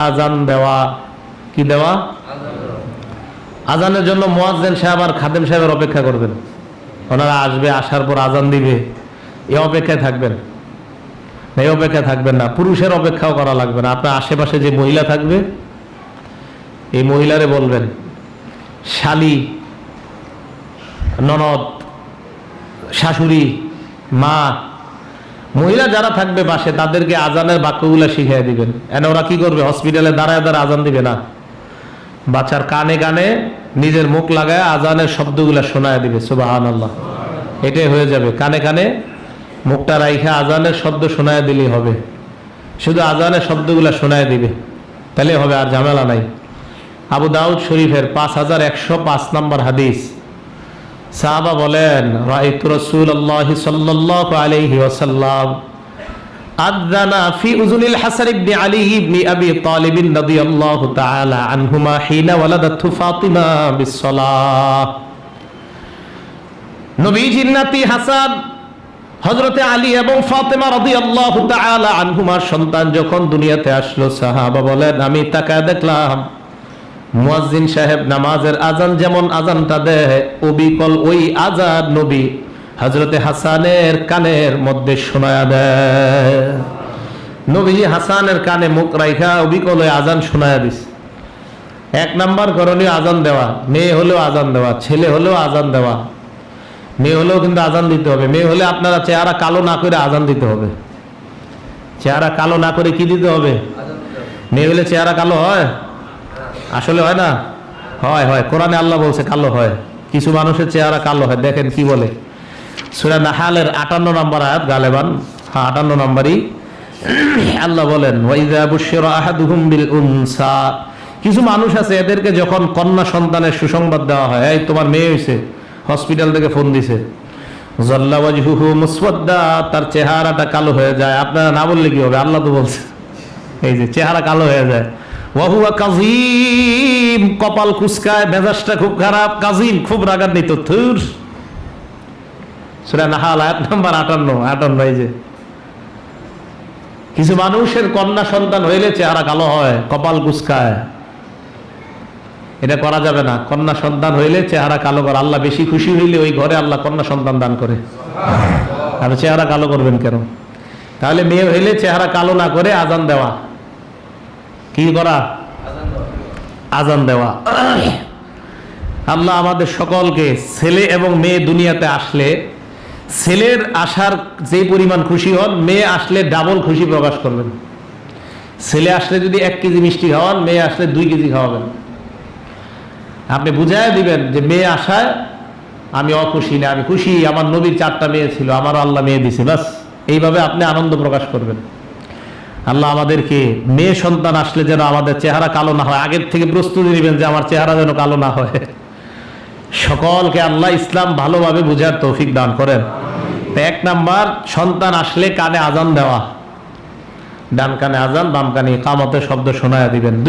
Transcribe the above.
আজান দেওয়া। কি দেওয়া? আজানের জন্য মোয়াজ্জেন সাহেব আর খাদেম সাহেবের অপেক্ষা করবেন। ওনারা আসবে, আসার পর আজান দিবে। এ অপেক্ষায় থাকবেন। এই অপেক্ষায় থাকবেন না। পুরুষের অপেক্ষাও করা লাগবে না। আপনার আশেপাশে যে মহিলা থাকবে, এই মহিলারে বলবেন, শালি, ননদ, শাশুড়ি, মা মহিলা যারা থাকবে পাশে, তাদেরকে আজানের বাক্যগুলো শিখিয়ে দিবেন। এনে ওরা কি করবে? হসপিটালে দাঁড়ায় দাঁড়ায় আজান দিবে না। বাচ্চার কানে কানে নিজের মুখ লাগায় আজানের শব্দগুলো শোনায় দিবে সুবাহান আল্লাহ এটাই হয়ে যাবে। কানে কানে মুখটা রাইখা আজানের শব্দ শোনায় দিলেই হবে। শুধু আজানের শব্দগুলো শোনায় দিবে। তাহলে হবে, আর ঝামেলা নাই। আবু দাউদ শরীফের পাঁচ হাজার একশো পাঁচ নম্বর হাদিস। সাহাবা বলেন রাইতু রাসূলুল্লাহ সাল্লাল্লাহু আলাইহি ওয়াসাল্লাম আযানা ফি উযুনিল হাসান ইবনে আলী ইবনে আবি তালিব রাদিয়াল্লাহু তাআলা আনহুমা হিনা ওয়ালাদাতহু ফাতিমা বিসসালাহ। নবীজির নাতি হাসান, হযরতে আলী এবং ফাতেমা রাদিয়াল্লাহু তাআলা আনহুমার সন্তান যখন দুনিয়াতে আসলো, সাহাবা বলেন, আমি তাকায় দেখলাম মুয়াজ্জিন সাহেব নামাজের আজান যেমন আজানটা দেয় অবিকল ওই আজান নবী হজরতে হাসানের কানের মধ্যে শোনায়া দেয়। নবীজি হাসানের কানে মুখ রাইখা অবিকল ওই আজান শোনায়া দিস। এক নাম্বার করণীয় আজান দেওয়া মেয়ে হলেও আজান দেওয়া ছেলে হলেও আজান দেওয়া। মেয়ে হলেও কিন্তু আজান দিতে হবে মেয়ে হলে আপনারা চেহারা কালো না করে আজান দিতে হবে। চেহারা কালো না করে কি দিতে হবে। মেয়ে হলে চেহারা কালো হয়? আসলে হয় না? হয় হয়। কোরআনে আল্লাহ বলছে কালো হয়। কিছু মানুষের চেহারা কালো হয়। দেখেন কি বলে। সুরা নাহালের আটান্ন নম্বর আয়াত, গালেবান। হ্যাঁ আটান্ন নম্বরই। আল্লাহ বলেন কিছু মানুষ আছে, এদেরকে যখন কন্যা সন্তানের সুসংবাদ দেওয়া হয়, এই, তোমার মেয়ে হয়েছে হসপিটাল থেকে ফোন দিছে। তার চেহারাটা কালো হয়ে যায়। আপনারা না বললে কি হবে? আল্লাহ তো বলছে। এই যে, চেহারা কালো হয়ে যায়। কাজিম কপাল কুসকায় মেজাজটা খুব খারাপ। কাজিম খুব রাগান্বিত থুর সুরা নাহাল, আয়াত নাম্বার আটান্ন আটান্ন যে। কিছু মানুষের কন্যা সন্তান হইলে চেহারা কালো হয়, কপাল কুসকায় এটা করা যাবে না। কন্যা সন্তান হইলে চেহারা কালো করে। আল্লাহ বেশি খুশি হইলে ওই ঘরে আল্লাহ কন্যা সন্তান দান করে। আর চেহারা কালো করবেন কেন? তাহলে মেয়ে হইলে চেহারা কালো না করে আজান দেওয়া। কি করা? আজান দেওয়া। আল্লাহ আমাদের সকলকে ছেলে এবং মেয়ে দুনিয়াতে আসলে, ছেলের আসার যে পরিমাণ খুশি হন, মেয়ে আসলে ডাবল খুশি প্রকাশ করবেন। ছেলে আসলে যদি এক কেজি মিষ্টি খাওয়ান, মেয়ে আসলে দুই কেজি খাওয়াবেন। আপনি বুঝাই দিবেন যে মেয়ে আসায় আমি অখুশি না, আমি খুশি, আমার নবীর চারটা মেয়ে ছিল আমারও আল্লাহ মেয়ে দিছে, বাস। এইভাবে আপনি আনন্দ প্রকাশ করবেন। আল্লাহ আমাদেরকে মেয়ে সন্তান আসলে যেন আমাদের চেহারা কালো না হয়। আগের থেকে প্রস্তুতি নেবেন যে আমার চেহারা যেন কালো না হয়। সকলকে আল্লাহ ইসলাম ভালোভাবে বুঝার তৌফিক দান করেন। এক নাম্বার, সন্তান আসলে কানে আজান দেওয়া। ডান কানে আজান, বাম কানে কামতের শব্দ শোনায় দিবেন।